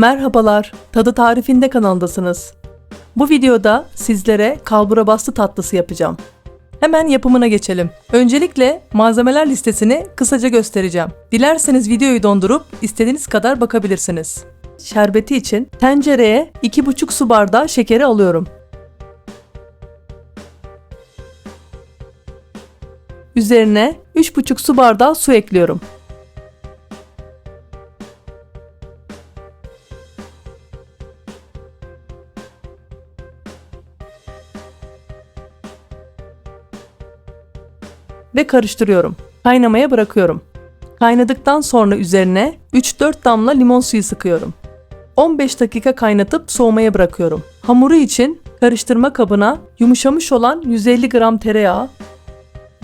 Merhabalar, Tadı Tarifinde kanalındasınız. Bu videoda sizlere kalbura bastı tatlısı yapacağım. Hemen yapımına geçelim. Öncelikle malzemeler listesini kısaca göstereceğim. Dilerseniz videoyu dondurup istediğiniz kadar bakabilirsiniz. Şerbeti için tencereye 2,5 su bardağı şekeri alıyorum. Üzerine 3,5 su bardağı su ekliyorum. Ve karıştırıyorum. Kaynamaya bırakıyorum. Kaynadıktan sonra üzerine 3-4 damla limon suyu sıkıyorum. 15 dakika kaynatıp soğumaya bırakıyorum. Hamuru için karıştırma kabına yumuşamış olan 150 gram tereyağı,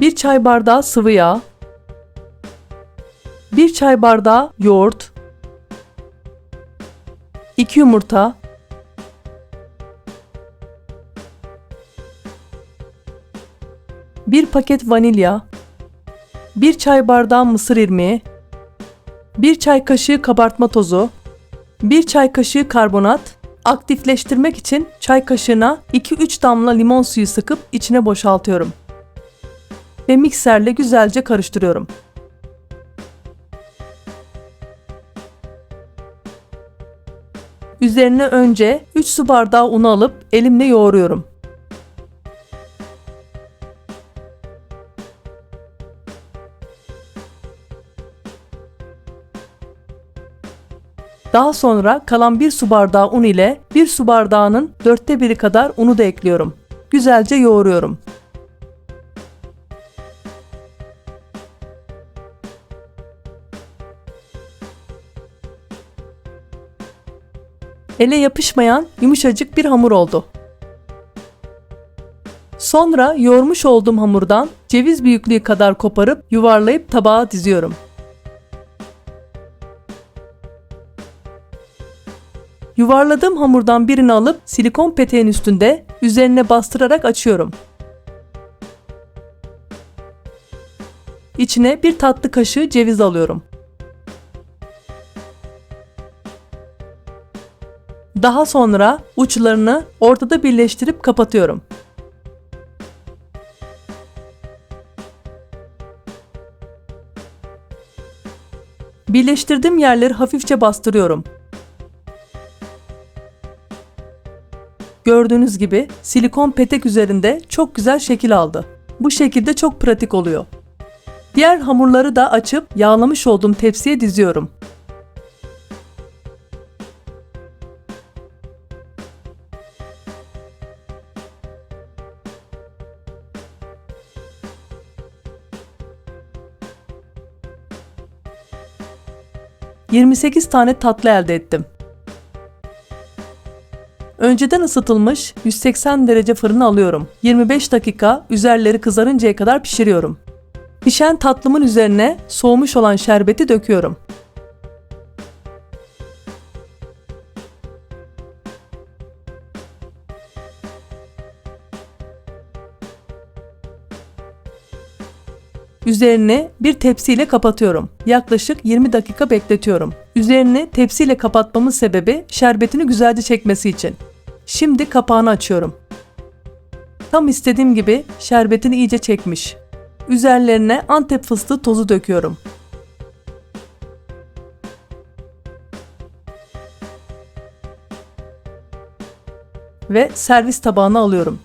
1 çay bardağı sıvı yağ, 1 çay bardağı yoğurt, 2 yumurta, 1 paket vanilya, 1 çay bardağı mısır irmiği, 1 çay kaşığı kabartma tozu, 1 çay kaşığı karbonat, aktifleştirmek için çay kaşığına 2-3 damla limon suyu sıkıp içine boşaltıyorum. Ve mikserle güzelce karıştırıyorum. Üzerine önce 3 su bardağı unu alıp elimle yoğuruyorum. Daha sonra kalan 1 su bardağı un ile 1 su bardağının dörtte biri kadar unu da ekliyorum. Güzelce yoğuruyorum. Ele yapışmayan yumuşacık bir hamur oldu. Sonra yoğurmuş olduğum hamurdan ceviz büyüklüğü kadar koparıp yuvarlayıp tabağa diziyorum. Yuvarladığım hamurdan birini alıp silikon peteğin üstünde üzerine bastırarak açıyorum. İçine bir tatlı kaşığı ceviz alıyorum. Daha sonra uçlarını ortada birleştirip kapatıyorum. Birleştirdiğim yerleri hafifçe bastırıyorum. Gördüğünüz gibi silikon petek üzerinde çok güzel şekil aldı. Bu şekilde çok pratik oluyor. Diğer hamurları da açıp yağlamış olduğum tepsiye diziyorum. ...28 tane tatlı elde ettim. Önceden ısıtılmış 180 derece fırına alıyorum. 25 dakika üzerleri kızarıncaya kadar pişiriyorum. Pişen tatlımın üzerine soğumuş olan şerbeti döküyorum. Üzerini bir tepsiyle kapatıyorum. Yaklaşık 20 dakika bekletiyorum. Üzerini tepsiyle kapatmamın sebebi şerbetini güzelce çekmesi için. Şimdi kapağını açıyorum. Tam istediğim gibi şerbetini iyice çekmiş. Üzerlerine antep fıstığı tozu döküyorum. Ve servis tabağına alıyorum.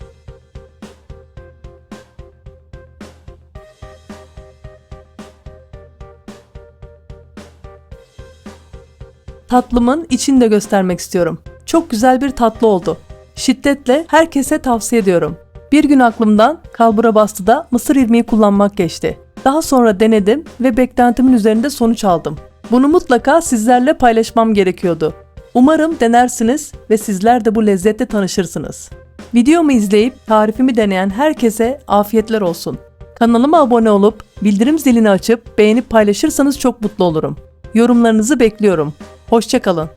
Tatlımın içini de göstermek istiyorum. Çok güzel bir tatlı oldu. Şiddetle herkese tavsiye ediyorum. Bir gün aklımdan kalbura bastıda mısır irmiği kullanmak geçti. Daha sonra denedim ve beklentimin üzerinde sonuç aldım. Bunu mutlaka sizlerle paylaşmam gerekiyordu. Umarım denersiniz ve sizler de bu lezzetle tanışırsınız. Videomu izleyip tarifimi deneyen herkese afiyetler olsun. Kanalıma abone olup bildirim zilini açıp beğenip paylaşırsanız çok mutlu olurum. Yorumlarınızı bekliyorum. Hoşçakalın.